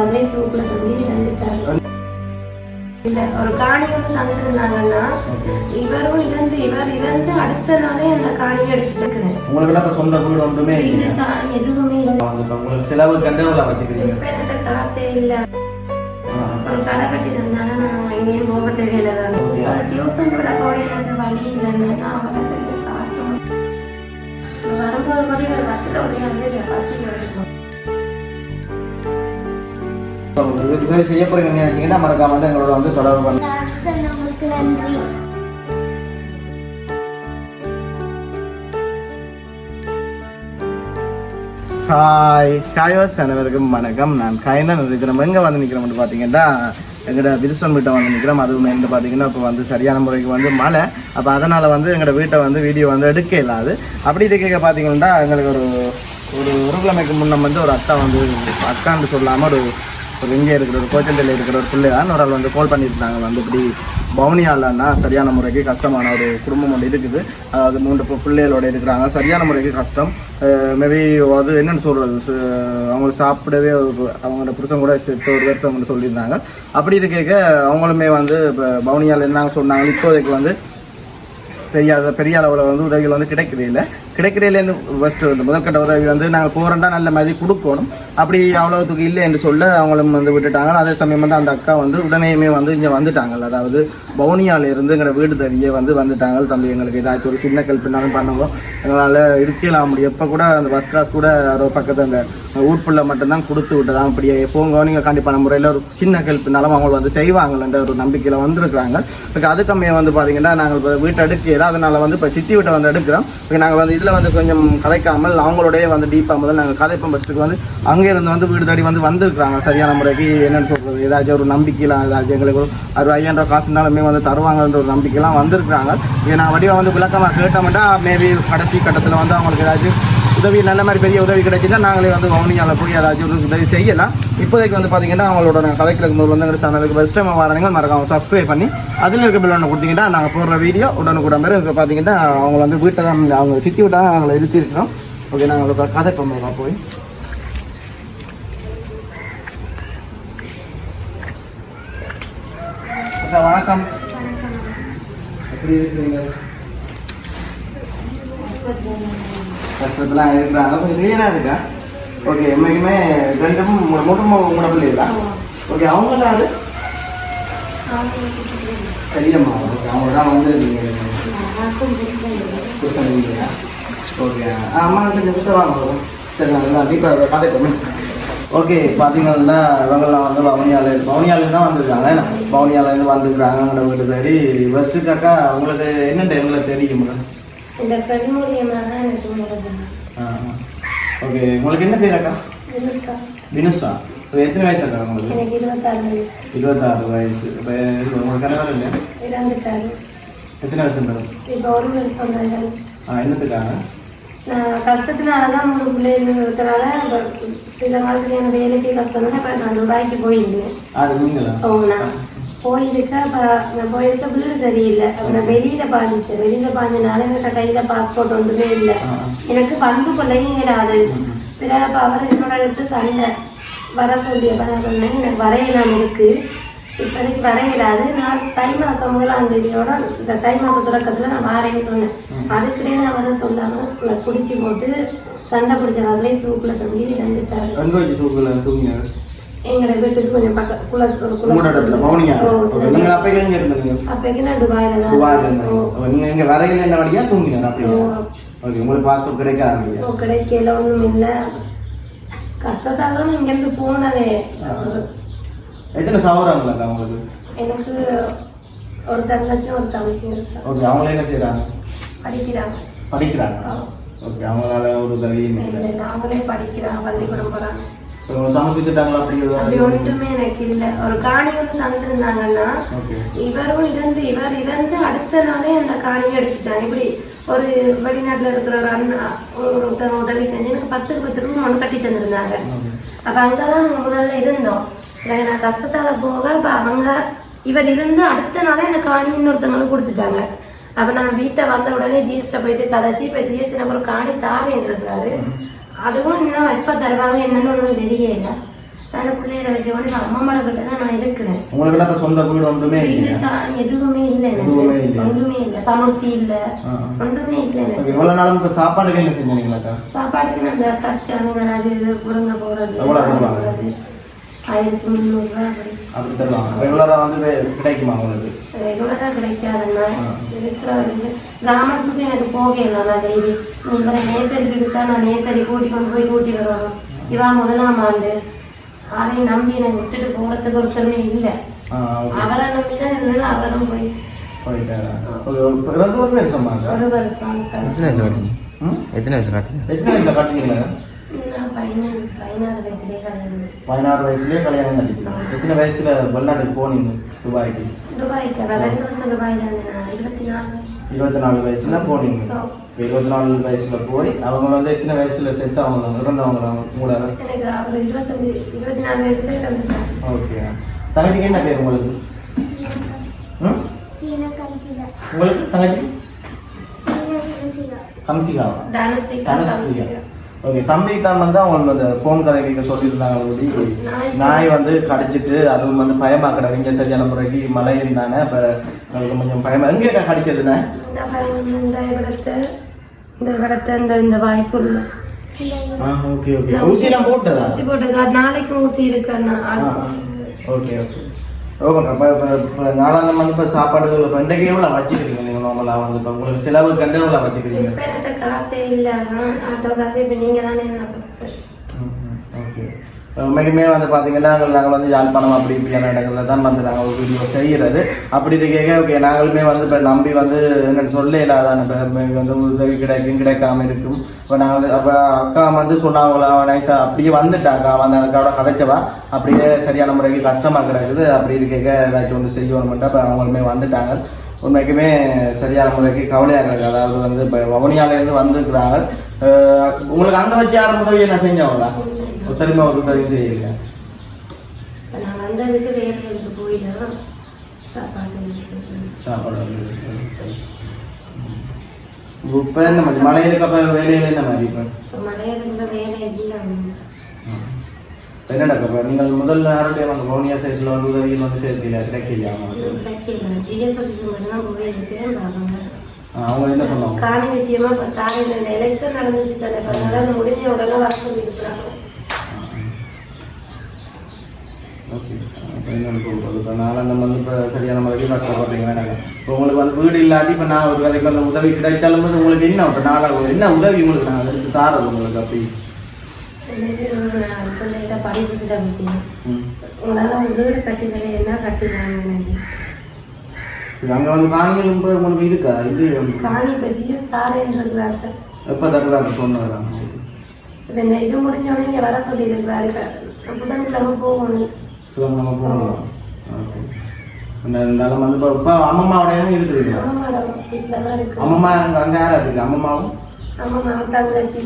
அதே தூக்குல தள்ளி இறந்துட்டாரு இல்ல ஒரு காணி வந்து தந்துருந்தாங்கன்னா இவரும் இறந்து இவர் இறந்து அடுத்த நாளே அந்த காணியை எடுத்துட்டு இருக்கிறேன் உங்களுக்கு இப்ப சொந்த வீடு ஒன்றுமே வீடு காணி எதுவுமே இல்லை. வந்து உங்களுக்கு செலவு கண்டவங்கள வச்சுக்கிறீங்க. இப்ப என்கிட்ட காசே இல்லை. ஒரு கடை கட்டி தந்தாலும் நான் எங்கேயும் போக தேவையில்லை தானே. ஒரு டியூஷன் கூட கூட எனக்கு வழி இல்லைன்னா நான் வளர்த்துக்கு காசு வரும்போது கூட ஒரு பஸ்ஸில் ஒரே வந்து பசி வருவோம் இது மாதிரி செய்ய போறீங்க நினைச்சீங்கன்னா மறக்காம வந்து எங்களோட வந்து தொடர்பு பண்ணி நன்றி ஹாய் ஹாய்வாஸ் அனைவருக்கும் வணக்கம். நான் காய்தான் இருக்கிறோம் எங்கே வந்து நிற்கிறோம்னு பார்த்தீங்கன்னா எங்களோட விருசன் வீட்டை வந்து நிற்கிறோம் அதுவும் வந்து பார்த்தீங்கன்னா இப்போ வந்து சரியான முறைக்கு வந்து மழை. அப்போ அதனால் வந்து எங்களோட வீட்டை வந்து வீடியோ வந்து எடுக்க இல்லாது அப்படி இருக்க பார்த்தீங்கன்னா எங்களுக்கு ஒரு ஒரு ஒரு கிழமைக்கு வந்து ஒரு அக்கா வந்து அக்கான்னு சொல்லாமல் ஒரு ஒரு இங்கே இருக்கிற ஒரு கோச்சந்தில் இருக்கிற ஒரு பிள்ளை தான் ஒரு ஆள் வந்து கால் பண்ணியிருந்தாங்க. வந்து இப்படி பவுனியாலன்னா சரியான முறைக்கு கஷ்டமான ஒரு குடும்பம் ஒன்று இருக்குது. அதாவது மூன்று பிள்ளைகளோட இருக்கிறாங்க. சரியான முறைக்கு கஷ்டம். மேபி அது என்னன்னு சொல்கிறது அவங்க சாப்பிடவே அவங்களோட புருஷன் கூட சேர்த்து ஒரு வருஷம் சொல்லியிருந்தாங்க. அப்படி இருக்க அவங்களுமே வந்து இப்போ பவுனியால் என்ன சொன்னாங்க? இப்போதைக்கு வந்து பெரிய பெரிய அளவில் வந்து உதவிகள் வந்து கிடைக்கிறே இல்லை. ஃபஸ்ட்டு வந்து முதற்கட்ட உதவி வந்து நாங்கள் போகிறோம்டா நல்ல மாதிரி கொடுக்கணும். அப்படி அவ்வளோத்துக்கு இல்லை என்று சொல்ல அவங்களும் வந்து விட்டுட்டாங்க. அதே சமயம் வந்து அந்த அக்கா வந்து உடனேயுமே வந்து இங்கே வந்துட்டாங்க அதாவது பவுனியால இருந்து எங்களோட வீடு தவியே வந்து வந்துட்டாங்க. தம்பி எங்களுக்கு ஏதாச்சும் ஒரு சின்ன கல்பினாலும் பண்ணுவோம் எங்களால் இருக்கலாம். முடியும் எப்போ கூட அந்த பஸ் கிளாஸ் கூட ஒரு பக்கத்து அந்த ஊர்ப்புள்ள மட்டும்தான் கொடுத்து விட்டதான் அப்படி போங்க நீங்கள் கண்டிப்பான முறையில் ஒரு சின்ன கல்பினாலும் அவங்க வந்து செய்வாங்கன்ற ஒரு நம்பிக்கையில் வந்திருக்கிறாங்க. இப்போ அது கம்மியாக வந்து பார்த்தீங்கன்னா நாங்கள் இப்போ வீட்டை எடுக்கிறோம் அதனால வந்து இப்போ சித்தி வீட்டை வந்து எடுக்கிறோம். இப்போ நாங்கள் வந்து இதில் வந்து கொஞ்சம் கதைக்காமல் அவங்களோடய வந்து டீப்பாக முதல்ல நாங்கள் கதைப்போம். ஃபஸ்ட்டுக்கு வந்து அங்கே இருந்து வந்து வீடு தேடி வந்து வந்திருக்கிறாங்க. சரியான முறைக்கு என்னென்னு சொல்கிறது ஏதாச்சும் ஒரு நம்பிக்கையெல்லாம் ஏதாச்சும் எங்களுக்கு ஒரு அறுபது ஐயாயிரம் ரூபா காசுனாலுமே வந்து தருவாங்கன்ற ஒரு நம்பிக்கைலாம் வந்திருக்கிறாங்க. இதை நான் வடிவம் வந்து விளக்கமாக கேட்டோம்னா மேபி கடைசி கட்டத்தில் வந்து அவங்களுக்கு ஏதாச்சும் உதவி நல்ல மாதிரி பெரிய உதவி கிடைச்சிட்டா நாங்களே வந்து வவுனியாவில் போய் ஏதாச்சும் ஒரு உதவி செய்யலாம். இப்போதைக்கு வந்து பார்த்தீங்கன்னா அவங்களோட நாங்கள் கதைக்கிறதுக்கு முதல்ல வந்து எங்கள் சேனலுக்கு ஃபஸ்ட் டைம் வரணுங்க. மறக்காம சப்ஸ்கிரைப் பண்ணி அதில் இருக்க பில் ஒன்று கொடுத்தீங்கன்னா நாங்கள் போடுற வீடியோ உடனுக்குட பேர் இப்போ பார்த்தீங்கன்னா அவங்க வந்து வீட்டை தான் அவங்க சித்தி விட்டா அவங்களை இருத்திருக்கிறோம் ஓகே நாங்கள் கதை பண்ணுவோம் போய். அக்கா வணக்கம். எப்படி இருக்கிறீங்க கஷ்டத்துலாம் இருக்கிறாங்க. கொஞ்சம் கிளியராக இருக்கா? ஓகே என்னைக்குமே ரெண்டும் மூணு உங்களோட பிள்ளைங்களா ஓகே அவங்க அது பெரியம்மா. ஓகே அவங்க தான் வந்துருக்கீங்க கொடுத்துருக்கீங்க ஓகே அம்மா கொஞ்சம் கிட்ட வாங்க. சரி நான் கண்டிப்பாக கதை பண்ணுங்க ஓகே பார்த்தீங்கன்னா இவங்கெல்லாம் வந்து பவனியால பவனியாலேருந்து தான் வந்திருக்காங்க. என்ன? பவனியாலேருந்து வந்துருக்காங்க வீட்டு தேடி. ஃபஸ்ட்டு காக்கா உங்களுக்கு என்னென்ன எங்களுக்கு தெரியும்? ஓகே உங்களுக்கு என்ன பேர் அக்கா? வினுஷா. இப்போ எத்தனை வயசு அக்கா உங்களுக்கு? இருபத்தாறு வயசு. இப்போ உங்களுக்கு கணவர் இல்லை எத்தனை வருஷம் இப்போ ஒரு வருஷம் என்னத்துக்காக? நான் கஷ்டத்தினால தான் மூணு பிள்ளைகள் இருக்கிறனால இப்ப சில மாதிரியான வேலைக்கு கஷ்டம் தான் இப்போ நான் துபாய்க்கு போயிருந்தேன். நான் போயிருக்க அப்போ நான் போயிருக்க வீடு சரியில்லை. அப்போ நான் வெளியில் பாதிச்சேன் வெளியில் பாஞ்சனால என்கிட்ட கையில் பாஸ்போர்ட் ஒன்றுமே இல்லை. எனக்கு வந்து கொள்ளையும் இயலாது பிறகு அப்போ அவர் என்னோட எடுத்து சண்டை. வர சொல்லி அப்போ நான் சொன்னேன் எனக்கு வரையலாம் இருக்கு. இப்போதைக்கு வரையலாது நான் தை மாதம் முதலாம் தேதியோட இந்த தை மாத தொடக்கத்தில் நான் வாரேன்னு சொன்னேன். அதுக்கிடையே நான் வர சொல்லாமல் குடிச்சு போட்டு சண்டை பிடிச்ச வகையிலே தூக்கில் தூக்கல தூங்கினாரு. எங்களோட வீட்டுக்கு கொஞ்சம் பக்க குள ஒரு உங்களோட இடத்துல பவுனியா? ஓ, ஓகே சரி. நீங்க அப்ப எங்க இருந்தீங்க? அப்போக்கு நான் துபாயில தான் துபாயில இருந்தேன். ஓ, இருந்தீங்க. ஓ, நீங்க எங்க வரையில என்ன வழியா தூங்கினாரு அப்படியா? ஓ. ஓகே உங்களுக்கு பாஸ்போர்ட் கிடைக்காது கிடைக்கல ஒன்றும் இல்லை. கஷ்டத்தால தான் இங்கேருந்து போனதே. எத்தனை சவரங்களாக்கா உங்களுக்கு? எனக்கு ஒரு தங்கச்சி ஒரு இருக்காங்க. ஓகே அவங்கள என்ன செய்றாங்க? படிக்கிறாங்க. படிக்கிறாங்க. ஓகே அவங்களால ஒரு உதவியும் இல்லை. அவங்களே படிக்கிறாங்க பள்ளிக்கூடம் போகிறாங்க ஒன்றுமே எனக்கு இல்லை. ஒரு காணி வந்து தந்துருந்தாங்கன்னா இவரும் இறந்து இவர் இறந்து அடுத்த நாளே அந்த காணியை எடுத்துட்டாங்க இப்படி ஒரு வெளிநாட்டுல இருக்கிற ஒரு அண்ணா ஒருத்தர் உதவி செஞ்சு எனக்கு பத்துக்கு பத்து ரூபா கட்டி தந்திருந்தாங்க. அப்ப அங்கதான் முதல்ல இருந்தோம். நான் கஷ்டத்தால போக அப்ப அவங்க இவர் இருந்து அடுத்த நாளே அந்த காணி இன்னொருத்தவங்களுக்கு கொடுத்துட்டாங்க. அப்ப நான் வீட்டை வந்த உடனே ஜிஎஸ்ட போயிட்டு கதைச்சி இப்ப ஜிஎஸ்டி நம்பர் காணி தாரேன் இருக்கிறாரு அதுவும் இன்னும் எப்ப தருவாங்க என்னன்னு ஒன்றும் தெரியல. நான் பிள்ளைகளை வச்ச உடனே அம்மா மலை தான் நான் இருக்கிறேன். உங்களுக்கு அப்ப சொந்த வீடு ஒன்றுமே வீடு இல்லையா? காணி எதுவுமே இல்லை எனக்கு? ஒன்றுமே இல்லை. சமுர்த்தி இல்லை. ஒன்றுமே இல்லை எனக்கு. ஓகே, இவ்வளவு நாளும் இப்ப சாப்பாடுக்கு என்ன செஞ்சீங்களாக்கா சாப்பாடுக்கு நம்ம கச்சானுங்க அது இது புடுங்க போறது எவ்வளவு தருவாங்க? போறது. ஆயிரத்தி முந்நூறுரூவா அப்படி தருவாங்க வந்து கிடைக்குமா உங்களுக்கு ரெகுலராக கிராமத்துக்கு எனக்கு போகல நான் டெய்லி நீ இவரை நேசரிக்கு விட்டா நான் நேசரி கூட்டி கொண்டு போய் கூட்டி வருவோம் இவா முதலாம் ஆண்டு அவரையும் நம்பி எனக்கு விட்டுட்டு இல்லை ஆ, ஓகே. அவரை நம்பி தான் இருந்தது அவரும் போய் ஒரு ஒரு ஒரு வருஷம் எத்தனை காட்டுனீங்களா நான் பதினாறு பதினாறு வயசுலேயே கல்யாணம் முடிச்சேன். பதினாறு வயசுலயே கல்யாணம் கட்டிக்கலாம் எத்தனை வயசுல வெளிநாட்டுக்கு போனீங்க துபாய்க்கு துபாய்க்கு நான் ரெண்டு வருஷம் துபாயில் இருந்தேன் நான் இருபத்தி நாலு வயசு இருபத்தி நாலு வயசுல போனீங்க இப்ப இருபத்தி நாலு வயசுல போய் அவங்க வந்து எத்தனை வயசுல செத்து அவங்க இறந்தவங்க கூட எனக்கு அவர் இருபத்தஞ்சு இருபத்தி நாலு வயசுல இறந்துட்டார் ஓகே தங்கச்சிக்கு என்ன பேர் உங்களுக்கு ம்? உங்களுக்கு தங்கச்சி கம்சிகாவா தனுஷி தனுஸ்ரீயா ஓகே தம்பி தான் வந்து அவங்க அந்த போன் கதைக்கு சொல்லியிருந்தாங்க அப்படி நாய் வந்து கடிச்சிட்டு அதுவும் வந்து பயமா கிடக்கு இங்கே சரியான முறைக்கு மழை இருந்தானே அப்போ உங்களுக்கு கொஞ்சம் பயமா எங்கே கடிச்சதுண்ணே இந்த பையன் இந்த இந்த வாய்க்குள்ள. ஆ ஓகே ஓகே. ஊசிலாம் போட்டதா? ஊசி போட்டுக்கா நாளைக்கு ஊசி இருக்குண்ணா ஓகே ஓகே. ஓகே இப்போ இப்போ இப்போ நாலாந்தம் இப்போ சாப்பாடுகள் இப்போ இன்றைக்கு எவ்வளோ வச்சுக்கிறீங்க நீங்கள் நார்மலாக வந்து? இப்போ உங்களுக்கு செலவு கண்டு எவ்வளோ வச்சுக்கிறீங்க? காசே இல்லை ஆட்டோ காசு இப்ப நீங்க தானே என்ன உண்மைக்குமே வந்து பார்த்தீங்கன்னா நாங்கள் நாங்கள் வந்து யாழ்ப்பாணம் அப்படி இப்படியான இடங்களில் தான் வந்து நாங்கள் ஒரு வீடியோ செய்கிறது. அப்படி இருக்க ஓகே நாங்களுமே வந்து இப்போ நம்பி வந்து என்னன்னு சொல்ல இல்லாதான் இப்போ வந்து உதவி கிடைக்கும் கிடைக்காம இருக்கும். இப்போ நாங்கள் அப்போ அக்கா வந்து சொன்னாங்களா நைஸாக அப்படியே வந்துட்டா அக்கா வந்து அக்காவோட கதைச்சவா? அப்படியே சரியான முறைக்கு கஷ்டமாக கிடக்குது. அப்படி இருக்க ஏதாச்சும் ஒன்று செய்யணும் மட்டும் இப்போ அவங்களுமே வந்துட்டாங்க. உண்மைக்குமே சரியான முறைக்கு கவலையாக கிடக்கு. அதாவது வந்து இப்போ வவுனியாலேருந்து வந்துருக்கிறாங்க உங்களுக்கு அங்கே வச்சு யாரும் உதவி என்ன செஞ்சவங்களா? ஒத்தரிமா ஒரு உதவியும் செய்யல இப்ப நான் வந்ததுக்கு வேலைக்கு போயிடும் சாப்பாடு சாப்பாடு வந்து இப்போ என்ன மாதிரி? மழையிலுக்கு அப்போ வேலையில் என்ன மாதிரி இப்போ? மலையாளத்துல வேலை இல்லை என்னடா இப்போ நீங்கள் முதல் நேரடியாக வந்து வவுனியா சைட்டில் வந்து உதவியில் வந்து சேர்க்கல கிடைக்கலையா ஜிஎஸ் ஆஃபீஸ் மட்டும் தான் போயிருக்கேன் பாருங்க ஆ, அவங்க என்ன சொன்னாங்க? காணி விஷயமா இப்ப காலையில் எலெக்ஷன் நடந்துச்சு தானே அதனால முடிஞ்ச உடனே வர சொல்லியிருக்கிறாங்க ஓகே இப்போ என்னென்னு சொல்கிறது இப்போ நாளாக வந்து இப்போ சரியான முறைக்கு கஷ்டப்படுறீங்க வேணாங்க இப்போ உங்களுக்கு வந்து வீடு இல்லாட்டி இப்போ நான் ஒரு வேலைக்கு வந்து உதவி கிடைச்சாலும் வந்து உங்களுக்கு என்ன இப்போ நாளாக என்ன உதவி உங்களுக்கு நான் எடுத்து தாரது உங்களுக்கு அப்படி? அங்கே வந்து இப்போ உங்களுக்கு இருக்கா? இது காணி இப்ப ஜிஎஸ் தாரேன்றாங்க எப்போ தருவாங்க சொன்னாங்க இது முடிஞ்ச உடனே வர சொல்லியிருக்கிறாரு புதன்கிழமை போகணும். சொல்லுங்க நம்ம போகலாம். அந்த இருந்தாலும் வந்து இப்போ இப்போ அம்மம்மாவோடையும் இருக்குதுங்களா அம்மாவோட வீட்டுல தான் இருக்கு. அம்மம்மா அங்கே அங்கே யாரா இருக்கு? அம்மம்மாவும் அம்மா தங்கச்சி.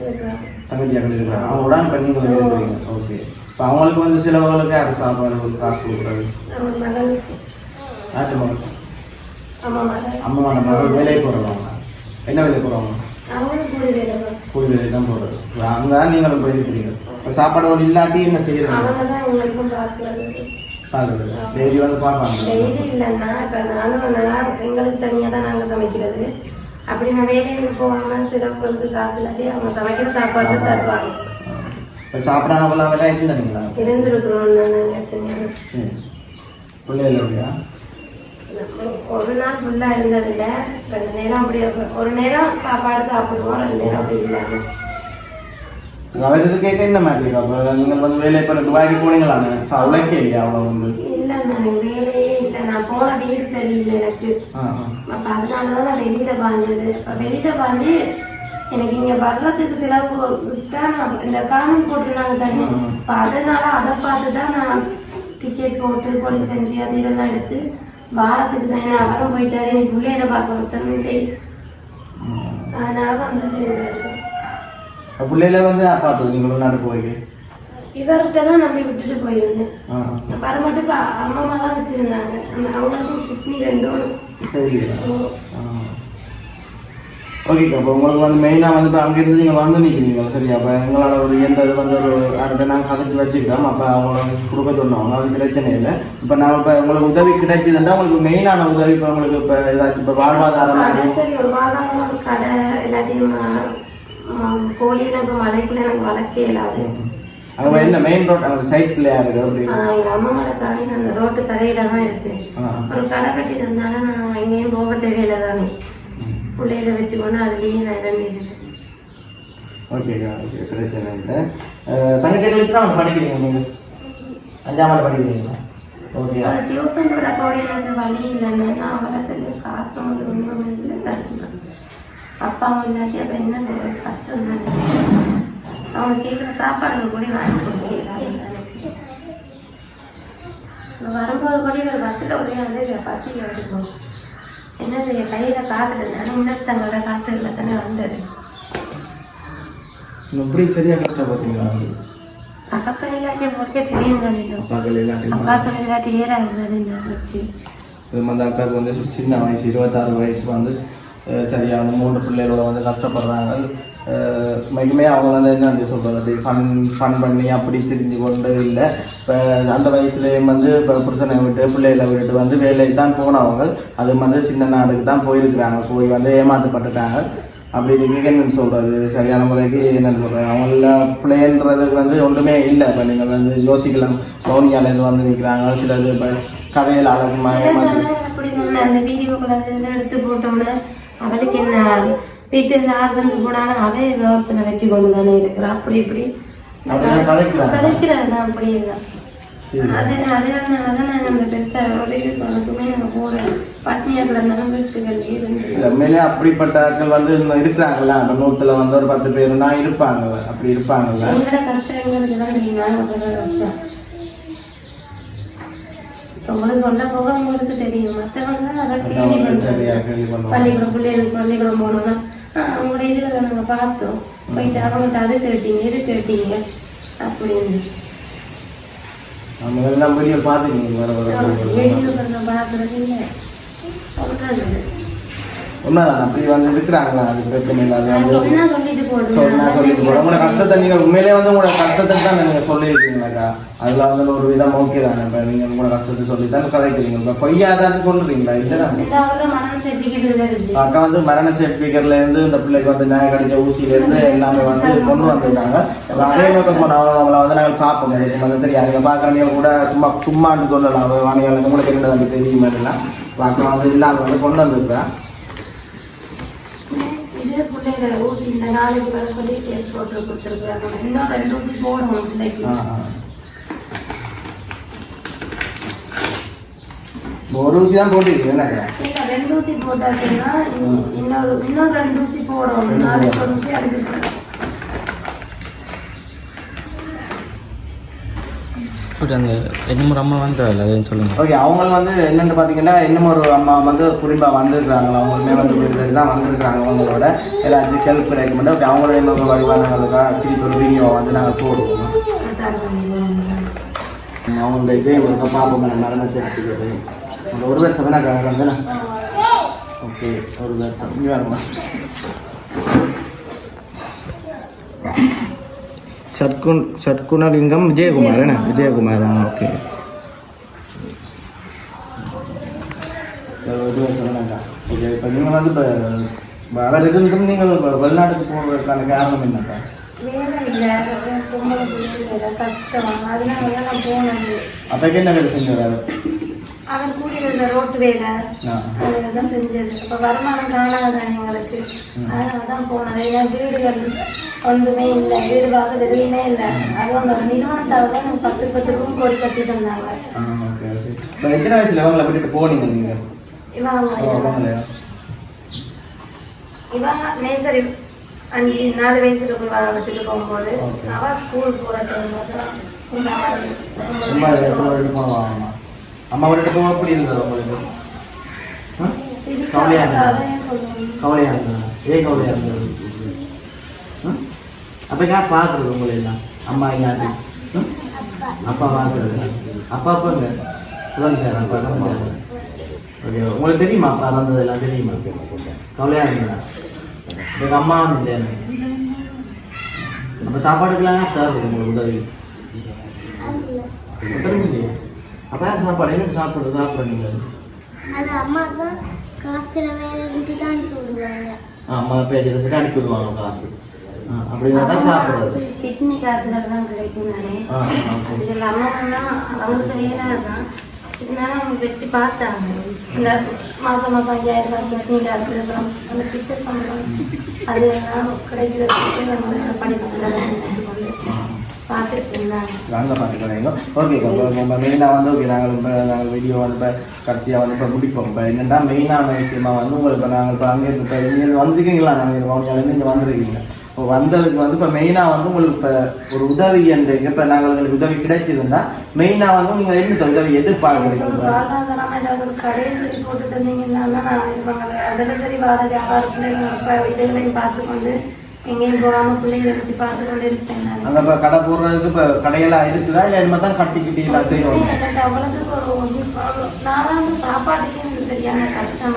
இருக்கிறாங்க. தங்கச்சி அங்கே இருக்காங்க அவங்களோட இப்போ நீங்கள் இருக்கிறீங்க ஓகே. இப்போ அவங்களுக்கு வந்து சிலவங்களுக்கு யார் சாப்பாடு காசு கொடுக்குறாரு மகன் அம்மா மகன் அம்மாவோட மகள். வேலைக்கு போகிறவங்க என்ன வேலைக்கு போகிறவங்க கூலி வேலை தான். போகிறது அங்கே தான் நீங்களும் போயிருக்கிறீங்க சாப்பாடு ஒரு இல்லாட்டி என்ன செய்யறீங்க அவங்க தான் எங்களுக்கும் பார்க்கறது பார்க்குறது டெய்லி வந்து பார்ப்பாங்க. டெய்லி இல்லைன்னா இப்போ நானும் நான் எங்களுக்கு தனியாக தான் நாங்கள் சமைக்கிறது. அப்படி நான் வேலைக்கு போகாம சிறப்புக்கு காசு இல்லாட்டி அவங்க சமைக்கிற சாப்பாடு தான் தருவாங்க. இப்போ சாப்பிடாமலாம் வேலை இருந்தாங்களா இருந்திருக்கிறோம் நாங்கள் பிள்ளைகள் இல்லையா ஒரு நாள் ஃபுல்லாக இருந்ததில்ல. ரெண்டு நேரம் அப்படி ஒரு நேரம் சாப்பாடு சாப்பிடுவோம் ரெண்டு நேரம் அப்படி இல்லாமல் அவருக்கு என்ன மாதிரி அப்போ நீங்கள் வந்து வேலை இப்போ துபாய்க்கு போனீங்களாண்ணே உழைக்க இல்லையா அவ்வளோ வந்து இல்லை நான் வேலையே இல்லை நான் போன வீடு சரியில்லை எனக்கு அப்போ அதனால தான் நான் வெளியில் பாஞ்சது அப்போ வெளியில் பாஞ்சு எனக்கு இங்கே வர்றதுக்கு செலவு நான் இந்த காணும் போட்டுருந்தாங்க தானே. இப்போ அதனால அதை பார்த்து தான் நான் டிக்கெட் போட்டு போலீஸ் என்ட்ரி அது இதெல்லாம் எடுத்து வாரத்துக்கு தானே அவரும் போயிட்டாரு நீ பிள்ளையில பார்க்க ஒருத்தரும் இல்லை. அதனால தான் வந்து அப்ப பிள்ளையில வந்து யார் பார்த்தது நீங்கள் வெளிநாடு போய் இவர்கிட்ட தான் நம்பி விட்டுட்டு போயிருந்தேன் இப்போ அம்மா தான் வச்சுருந்தாங்க அவங்களுக்கும் கிட்னி ரெண்டும் சரி ஓ, ஆ ஓகேக்கா அப்போ உங்களுக்கு வந்து மெயினாக வந்து இப்போ அங்கேருந்து நீங்கள் வந்து நிற்கிறீங்க சரியா அப்போ எங்களால் ஒரு எந்த இது வந்து ஒரு அடுத்த நாங்கள் கதைச்சு வச்சுக்கிறோம் அப்போ அவங்கள கொடுக்க சொன்னவங்க அது பிரச்சனை இல்லை இப்போ நான் இப்போ உங்களுக்கு உதவி கிடைச்சதுன்னா உங்களுக்கு மெயினான உதவி இப்போ உங்களுக்கு இப்போ ஏதாச்சும் இப்போ வாழ்வாதாரம் சரி ஒரு ஒரு கடை எல்லாத்தையும் கோழியில இப்போ மலைக்குள்ள எனக்கு வளர்க்க இயலாது அங்கே என்ன மெயின் ரோட் யாருக்கு அப்படி ஆஹ் எங்க அம்மாவோட கடையில் அந்த ரோட்டு கரையில தான் இருக்கு ஒரு கடை கட்டி தந்தாலும் நான் எங்கேயும் போக தேவையில்லை தானே பிள்ளைகளை வச்சுக்கொண்டு அதுலேயே நான் இறங்கிடுறேன் ஓகேக்கா ஓகே பிரச்சனை இல்லை. தங்கச்சேரியில் தான் படிக்கிறீங்க நீங்கள் அஞ்சாமல் படிக்கிறீங்களா? ஓகே டியூஷன் கூட கோழிகளுக்கு வழி இல்லைன்னு நான் வளர்த்துக்கு காசு ஒன்றும் இல்லை தருவேன் அப்பாவும் இல்லாட்டி அப்போ என்ன செய்யறது கஷ்டம் தான். அவங்க கேட்குற சாப்பாடுகள் கூட வாங்கி கொடுக்க வரும்போது கூட ஒரு பஸ்ஸில் ஒரே வந்து பசி எடுக்கும் என்ன செய்ய கையில் காசு இல்லைன்னா இன்னொருத்தங்களோட காசு இல்லை தானே வந்தது. எப்படி சரியாக கஷ்டப்பட்டீங்களா இல்லாட்டி முடிக்க தெரியும் பகல் இல்லாட்டி ஏறாது வச்சு அக்காவுக்கு வந்து சின்ன வயசு இருபத்தாறு வயசு வந்து சரியான மூன்று பிள்ளைகளோட வந்து கஷ்டப்படுறாங்க. மிகுமே அவங்க வந்து என்ன சொல்கிறது அப்படி ஃபன் ஃபன் பண்ணி அப்படி திரிஞ்சு கொண்டு இல்லை. இப்போ அந்த வயசுலேயே வந்து இப்போ புருஷனை விட்டு பிள்ளைகளை விட்டுட்டு வந்து வேலைக்கு தான் போனவங்க. அது வந்து சின்ன நாடுக்கு தான் போயிருக்கிறாங்க. போய் வந்து ஏமாற்றப்பட்டுட்டாங்க அப்படி என்ன சொல்கிறது சரியான முறைக்கு என்னென்னு சொல்கிறது அவங்கள பிள்ளைன்றதுக்கு வந்து ஒன்றுமே இல்லை. இப்போ நீங்கள் வந்து யோசிக்கலாம். மௌனியாலேருந்து வந்து நிற்கிறாங்க சிலது இப்போ கதையில் சொன்ன அந்த வீடியோக்குள்ள இதெல்லாம் எடுத்து போட்டோம்னா அவளுக்கு என்ன வீட்டுல யார் வந்து போனாலும் அவ விவரத்துல வச்சு கொண்டு தானே இருக்கிறா அப்படி இப்படி. கதைக்கிறது தான் அப்படி இல்லை. அது அதனால தான் நாங்கள் அந்த பெருசா அதுக்குமே நாங்கள் போகிறோம் பட்னியாக கிடந்தாலும் இருந்து. அப்படிப்பட்ட ஆட்கள் வந்து இருக்கிறாங்களா அந்த நூற்றுல வந்து ஒரு பத்து பேருனா இருப்பாங்கல்ல. அப்படி இருப்பாங்கல்ல. எங்களோட கஷ்டம் எங்களுக்கு தான் தெரியும். நாங்கள் கஷ்டம். உங்களுக்கு சொல்ல போக உங்களுக்கு தெரியும். மற்றவங்க அதை கேள்வி மத்தவங்களுக்கு சரியா பண்றாங்க கேள்வி பண்ணுவாங்க. பள்ளிக்கூடம் பிள்ளைகளுக்கு பள்ளிக்கூடம் போனோம்னா "ஆ, உங்களோட இதில் நாங்க பார்த்தோம். போயிட்டு அவங்கள்ட்ட அது கேட்டீங்க இது கேட்டீங்க அப்படின்னு. பார்த்துக்கீங்க. வெளியில் பார்க்கறது இல்லை. சொல்றது உண்மைதான் அப்படி வந்து இருக்கிறாங்களா? அது பிரச்சனை இல்லை அது வந்து சொன்னா சொல்லிட்டு போறோம் உங்களோட கஷ்டத்தை நீங்கள் உண்மையிலே வந்து உங்களோட கஷ்டத்தை தான் நீங்கள் சொல்லியிருக்கீங்களாக்கா? அதில் வந்து ஒரு விதம் ஓகே தானே இப்போ நீங்கள் உங்களோட கஷ்டத்தை சொல்லி தான் கதைக்கிறீங்க. இப்போ பொய்யாதான்னு சொல்றீங்களா? இல்லை அக்கா வந்து மரண சர்டிஃபிகேட்ல இருந்து இந்த பிள்ளைக்கு வந்து நியாய கடிச்ச ஊசியில இருந்து எல்லாமே வந்து கொண்டு வந்திருக்காங்க. அதே நோக்கம் போன அவங்கள வந்து நாங்கள் பார்ப்போம். இதுக்கு வந்து தெரியாது நீங்க பார்க்குறவங்க கூட சும்மா சும்மான்னு சொல்லலாம். வாணிகள் உங்களுக்கு என்ன வந்து தெரியும் எல்லாம் பார்க்க வந்து இல்லாம வந்து கொண்டு வந்திருக்கேன் இதே பிள்ளைகளை ஊசி இந்த நாளைக்கு வர சொல்லி கேட்டு போட்டு கொடுத்துருக்குறாங்க. இன்னும் ரெண்டு ஊசி போடணும் பிள்ளைக்கு. ஒரு ஊசி தான் போட்டிருக்கீங்க இல்ல, ரெண்டு ஊசி போட்டாச்சுன்னா இன்னொரு இன்னொரு ரெண்டு ஊசி போடணும். நாளைக்கு ஒரு ஊசி அதுக்கு இப்படி அந்த என்னமோ அம்மா வந்துடல அதுன்னு சொல்லுங்க. ஓகே அவங்க வந்து என்னன்னு பார்த்தீங்கன்னா இன்னும் ஒரு அம்மா வந்து குறிப்பாக வந்திருக்கிறாங்களா அவங்களுமே வந்து வீடு தான் வந்திருக்கிறாங்க அவங்களோட. ஏதாச்சும் ஹெல்ப் கிடைக்கும் ஓகே அவங்களோட இன்னொரு வழிபாடுகளுக்காக திருப்பி ஒரு வீடியோ வந்து நாங்கள் போடுவோம். அவங்களோட இதே ஒரு பார்ப்போம் மரண சர்டிஃபிகேட்டு. அந்த ஒரு வருஷம் வேணா தானே ஓகே ஒரு வருஷம். சத்குன் சத்குணலிங்கம் விஜயகுமார் என்ன விஜயகுமார் வேணாங்க ஓகே இப்போ நீங்கள் வந்து இப்போ அவர் இருந்தும் நீங்கள் வெளிநாட்டுக்கு போகிறதுக்கான காரணம் என்னக்கா வேலை இல்லை. பொம்பளை பிள்ளைங்க கஷ்டம். அதனால தான் நான் போனேன் அப்போக்கு என்ன வேலை செஞ்சார் அவன் கூடி இருந்த ரோட்டு வேலை ஆ. அதில் தான் செஞ்சது. இப்போ வருமானம் காணாதான் எங்களுக்கு அதனால தான் போனது ஏன்னா வீடுகள் ஒன்றுமே இல்லை. வீடு வாசல் எதுவுமே இல்லை. அதுவும் அந்த நிறுவனத்தால் தான் பத்து பத்து ரூம் போட்டு கட்டி தந்தாங்க எத்தனை வயசுல அவங்கள விட்டுட்டு போனீங்க நீங்கள் இவன் அவங்களையா இவன் நேசரி அஞ்சு நாலு வயசுல போய் வச்சுட்டு போகும்போது Okay. அவ ஸ்கூல் போகிற டைம்ல தான். இந்த மாதிரி அம்மா எத்தனை விட்டு போவாங்க அம்மா விட்டுட்டு போக எப்படி இருந்தது உங்களுக்கு? கவலையா இருந்ததா? கவலையா இருந்ததா? ஏன் கவலையா இருந்தது? அப்ப யார் பார்க்கறது உங்களை எல்லாம்? அம்மா யாரு? அப்பா பார்க்கறது. அப்பா அப்பாங்க இறந்துட்டாரா? அப்பா இறந்துட்டாரா? ஓகே உங்களுக்கு தெரியுமா? அப்பா இறந்தது எல்லாம் தெரியுமா? கவலையா இருந்ததா? எங்க அம்மா இல்லையா அப்ப சாப்பாடுக்கெல்லாம் தேவை உங்களுக்கு உதவி? இல்லையா? அப்ப சாப்பாடு? என்ன சாப்பிடுறது? சாப்பிட்ற நீங்க? அது அம்மா தான் காசுல வேற இருந்து தான் அனுப்பி விடுவாங்க. அம்மா பேஜ் இருந்துட்டு அனுப்பி விடுவாங்க காசு. அப்படின்னா தான் சாப்பிடுறது. கிட்னி காசுகள் தான் கிடைக்கும் தானே ஆ. அது இல்லாமல் தான் அவங்களுக்கு ஏன்னா தான். இதனால அவங்க வச்சு பார்த்தாங்க. இந்த மாதம் மாதம் ஐயாயிரம் ரூபாய் கிட்னி காசு அப்புறம் அந்த பிக்சர் சம்பளம். அது எல்லாம் கிடைக்கிறதுக்கு நம்ம படிப்பு பார்த்துட்டு இருந்தாங்க நாங்க பார்த்துக்கிறீங்க ஓகே இப்போ மெயினாக வந்து ஓகே நாங்கள் இப்போ நாங்கள் வீடியோ வந்து இப்போ கடைசியாக வந்து இப்போ முடிப்போம். இப்போ என்னென்னா மெயினான விஷயமா வந்து உங்களுக்கு இப்போ நாங்கள் இப்போ அங்கே இப்போ இங்கே வந்திருக்கீங்களா? நாங்கள் வவுனியாலேருந்து இங்கே வந்திருக்கீங்க. இப்போ வந்ததுக்கு வந்து இப்போ மெயினாக வந்து உங்களுக்கு இப்போ ஒரு உதவி என்ற இப்போ நாங்கள் உங்களுக்கு உதவி கிடைச்சிருந்தா மெயினாக வந்து நீங்கள் என்ன உதவி எதிர்பார்க்குறீங்க? கடையை போட்டு தந்தீங்கன்னா நான் சரி வார வியாபாரத்தில் பார்த்து கொண்டு எங்கேயும் போகாம பிள்ளைகளை வச்சு பார்த்து கொண்டு இருப்பேன் அங்கே இப்போ கடை போடுறதுக்கு இப்போ கடையெல்லாம் இருக்குதா? இல்லை இனிமேல் தான் கட்டிக்கிட்டு எல்லாம் செய்யணும்? எனக்கு அவ்வளவு ஒரு நான் வந்து சாப்பாட்டுக்கே எனக்கு சரியான கஷ்டம்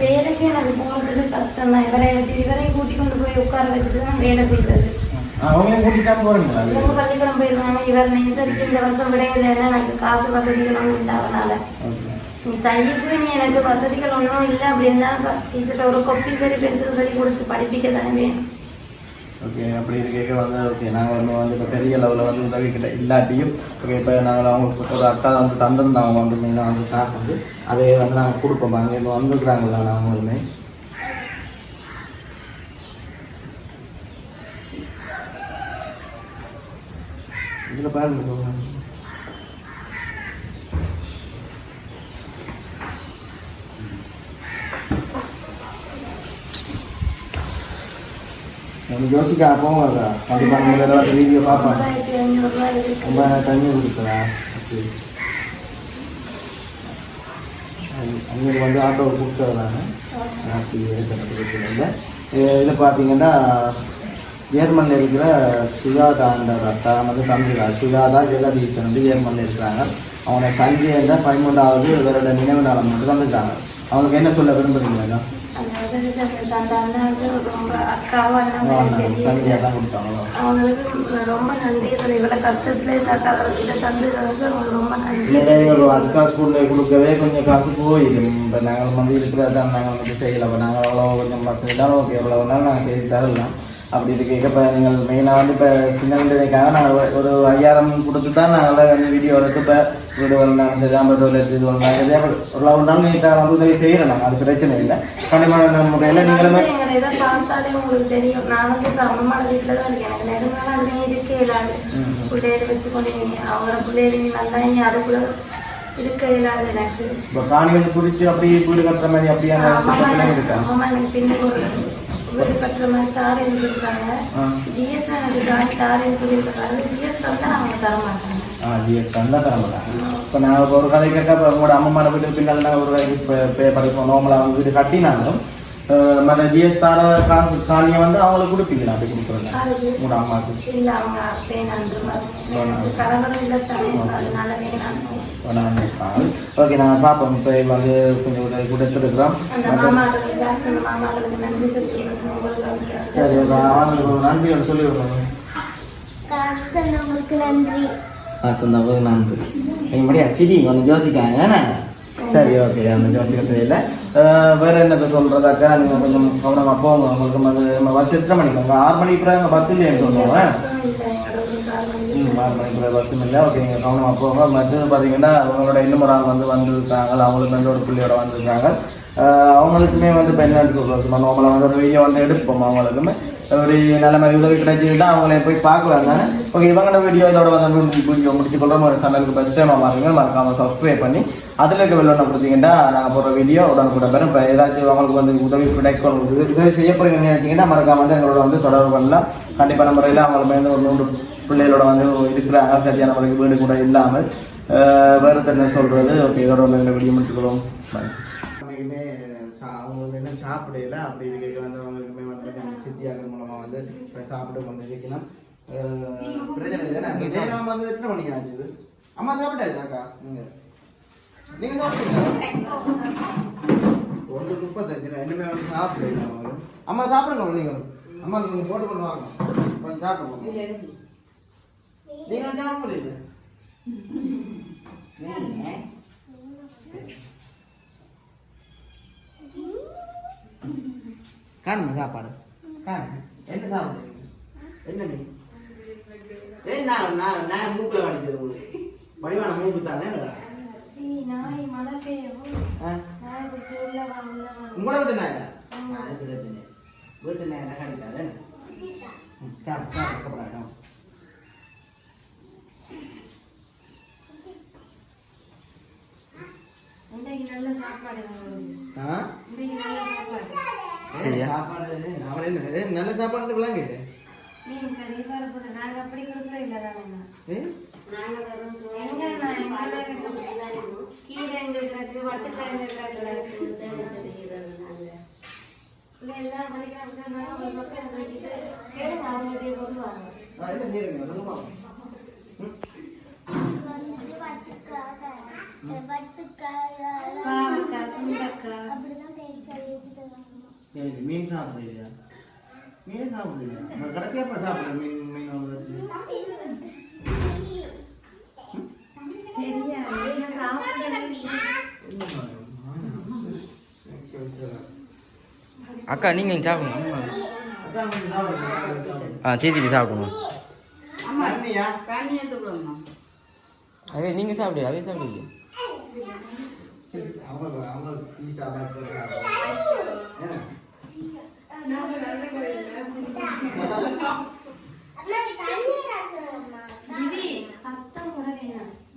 வேலைக்கு எனக்கு போகிறதுக்கு கஷ்டம் தான். இவரை வச்சு இவரையும் கூட்டி கொண்டு போய் உட்கார வச்சுட்டு தான் வேலை செய்யறது ஆ அவங்களையும் கூட்டிட்டு தான் போகிறீங்களா இவங்க பள்ளிக்கூடம் போயிருவாங்க இவர் நெசரிக்கு இந்த வருஷம் விடையில எனக்கு காசு வசதிகள் ஒன்றும் இல்லாதனால ஓகே நீ தையலுக்கு நீ எனக்கு வசதிகள் ஒன்றும் இல்லை அப்படின்னா டீச்சர்கிட்ட ஒரு கொப்பி சரி பென்சில் சரி கொடுத்து படிப்பிக்க தானே. வேணும் ஓகே அப்படி இருக்க வந்து ஓகே நாங்கள் வந்து வந்து இப்போ பெரிய லெவலில் வந்து உதவி கிட்ட இல்லாட்டியும் ஓகே இப்போ நாங்கள் அவங்களுக்கு ஒரு அக்கா வந்து தந்திருந்தாங்க வந்து மெயினாக வந்து காசு வந்து அதை வந்து நாங்கள் கொடுப்போம். அங்கேருந்து வந்துருக்குறாங்களா அவங்களுமே இதில் பாருங்க சொல்லுங்க நம்ம யோசிக்க போவோம் அக்கா கண்டிப்பாக நம்ம ஏதாவது வீடியோ பார்ப்போம். ரொம்ப தண்ணி குடிக்கிறா. அங்கே வந்து ஆட்டோ கொடுத்துறாங்க அப்படி இருக்கிறது இதில் பார்த்தீங்கன்னா ஜேர்மனில் இருக்கிற சுஜாதான்ற அக்கா வந்து தமிழ் சுஜாதா ஜெகதீசன் வந்து ஏர்மனில் இருக்கிறாங்க. அவனை சஞ்சய் பதிமூன்றாவது இவரோட நினைவு நாளம் மட்டும் வந்துட்டாங்க. அவனுக்கு என்ன சொல்ல விரும்புறீங்க அவங்களுக்கு ரொம்ப நன்றி. சொல்லி இவ்வளோ கஷ்டத்துல இதை தந்ததுக்கு அவங்களுக்கு ரொம்ப நன்றி அஸ்கா ஸ்கூலில் கொடுக்கவே கொஞ்சம் காசு இப்போ நாங்கள் வந்து இருக்கிறதான் நாங்கள் வந்து செய்யலை நாங்கள் அவ்வளோ கொஞ்சம் வசதி தான் ஓகே எவ்வளோ நாங்கள் செய்து தரலாம் அப்படி இருக்க. இப்போ நீங்கள் மெயினாக வந்து இப்போ சின்ன பிள்ளைக்காக நாங்கள் ஒரு ஐயாயிரம் கொடுத்து தான் நாங்கள் வந்து வீடியோ எடுத்து இப்போ வீடு வரலாம் இந்த ஜாம்பர் டோய்லெட் இது வரலாம் இதே ஒரு ஒரு நாள் நீட்டாக வந்து உதவி செய்கிறேன் நாங்கள் அது பிரச்சனை இல்லை. கண்டிப்பாக முறையில் நீங்களுமே இதை பார்த்தாலே உங்களுக்கு தெரியும். நான் வந்து இப்போ அம்மாவோட வீட்டில் தான் இருக்கேன். எனக்கு நெடுங்காலம் அதுலேயே இருக்கே இல்லாது. பிள்ளைகளை வச்சு கொண்டு நீ அவங்களோட பிள்ளைகளை நீ வந்தா நீ அதுக்குள்ள இருக்க இல்லாது எனக்கு. இப்போ காணி வந்து குறித்து அப்படி வீடு கட்டுற மாதிரி சுத்தமே இருக்கா? வீடு கட்டுற மாதிரி தாரேன்னு சொல்லியிருக்காங்க ஜிஎஸ் எனக்கு காணி தாரேன்னு சொல்லியிருக்காங்க ஜிஎஸ் வந்து அவங்க தர மாட்டாங்க ஆ ஜிஎஸ் தான் தர மாட்டாங்க இப்போ நான் இப்போ ஒரு கதை கேட்டால் இப்போ உங்களோட அம்மா வீட்டுக்கு பின்னால் நான் ஒரு இப்போ பே படிப்போம் நார்மலாக வந்து வீடு கட்டினாலும் மற்ற ஜிஎஸ் தார காணியை வந்து அவங்களுக்கு கொடுப்பீங்களா? அப்படி கொடுக்குறேன் அதுக்கு உங்களோட அம்மாவுக்கு. இல்ல அவங்க ஓகே. நாங்கள் பார்ப்போம். இப்போ வந்து கொஞ்சம் உதவி கொடுத்துருக்குறோம் உங்களுக்கு சரி அவங்களுக்கு ஒரு நன்றியோட சொல்லி விடுறோம் காசு தந்தவங்களுக்கு நன்றி. ஆ சொந்தமாக நன்றி. எங்கள் முடியா சிதி கொஞ்சம் யோசிக்காங்க என்ன? சரி ஓகே அந்த யோசிக்கிறது இல்லை. வேற என்னத்தை சொல்றதாக்கா நீங்கள் கொஞ்சம் கவனமாக போங்க. உங்களுக்கு பஸ் எத்தனை மணிக்கு? உங்கள் ஆறு மணிக்கு பிறகு பஸ் இல்லைன்னு ம் ஆறு மணிக்கு பிறகு பஸ்ஸும் இல்லை. ஓகே நீங்கள் கவனமாக போங்க. மற்றது பார்த்தீங்கன்னா அவங்களோட இன்னும் ஒரு ஆள் வந்து வந்திருக்காங்க. அவங்களுக்கு வந்து ஒரு புள்ளியோட வந்திருக்காங்க. அவங்களுக்குமே வந்து இப்போ என்னன்னு சொல்கிறது நார்மலாக வந்து ஒரு வீடியோ வந்து எடுப்போம் அவங்களுக்குமே. ஒரு நல்ல மாதிரி உதவி கிடைச்சிட்டு அவங்களே போய் பார்க்கலாம் தானே. ஓகே இவங்களோட வீடியோ இதோட வந்து வீடியோ முடிச்சு கொள்றோம் ஒரு சேனலுக்கு ஃபஸ்ட் டைம் பாருங்க மறக்காமல் சப்ஸ்கிரைப் பண்ணி அதில் இருக்க வெள்ளம் கொடுத்தீங்கன்னா நான் போகிற வீடியோ கூட பெறும் இப்போ ஏதாச்சும் அவங்களுக்கு வந்து உதவி கிடைக்கும் உதவி உதவி நினைச்சிங்கன்னா மறக்காம வந்து எங்களோட வந்து தொடர்பு பண்ணலாம் கண்டிப்பான முறையில் அவங்களுக்கு வந்து ஒரு நூறு பிள்ளைகளோட வந்து இருக்கிறாங்க. சரியான முறைக்கு வீடு கூட இல்லாமல். வேறு தண்ணி என்ன ஓகே இதோட வந்து இந்த வீடியோ முடிச்சுக்கிறோம் சாப்பிடல. அப்படி இருக்க வந்து அவங்களுக்குமே வந்து சித்தியாக்கள் மூலமா வந்து சாப்பிட்டு கொண்டு இருக்கணும் பிரச்சனை இல்லை வந்து எத்தனை மணிக்கு ஆச்சு இது? அம்மா சாப்பிட்டாச்சு அக்கா? நீங்க? நீங்க சாப்பிட்டீங்களா? ஒன்று முப்பத்தஞ்சு ரெண்டுமே வந்து சாப்பிடுங்க அம்மா சாப்பிடுங்க நீங்கள் அம்மா நீங்கள் போட்டு கொண்டு வாங்க. கொஞ்சம் சாப்பிடுங்க நீங்கள் சாப்பிடுங்க காணுங்க சாப்பாடு? காணுங்க என்ன சாப்பிடுறீங்க என்ன மீன் ஏய் நான் நான் நான் மூக்கில் வடிக்கிறது உங்களுக்கு. வடிவான மூக்கு தானே உங்களோட வீட்டு நாயா? அது பிரச்சனை வீட்டு நாய் என்ன கிடைக்காது சாப்பிடு சாப்பிடு நல்ல சாப்பாடு நல்ல சாப்பாடு விளங்க கேளுங்க பாவக்காய் சுண்டக்காய். சரி மீன் சாப்பிடுறியா மீன் சாப்பிடுறியா நான் கடைசியா எப்ப சாப்பிடுறேன் மீன் வாங்குறது அக்கா நீங்கள் சாப்பிடுங்க. ஆ தீத்திட்டு சாப்பிடுங்க அதே சாப்பிடுங்க. அவங்க அவங்க பீஸா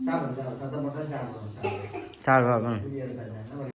சாப்பிடு சாப்பிடு சத்தம் போட்டா சாப்பிடுவோம் சாப்பிடு. சாப்பிடு பாப்பா புரியாது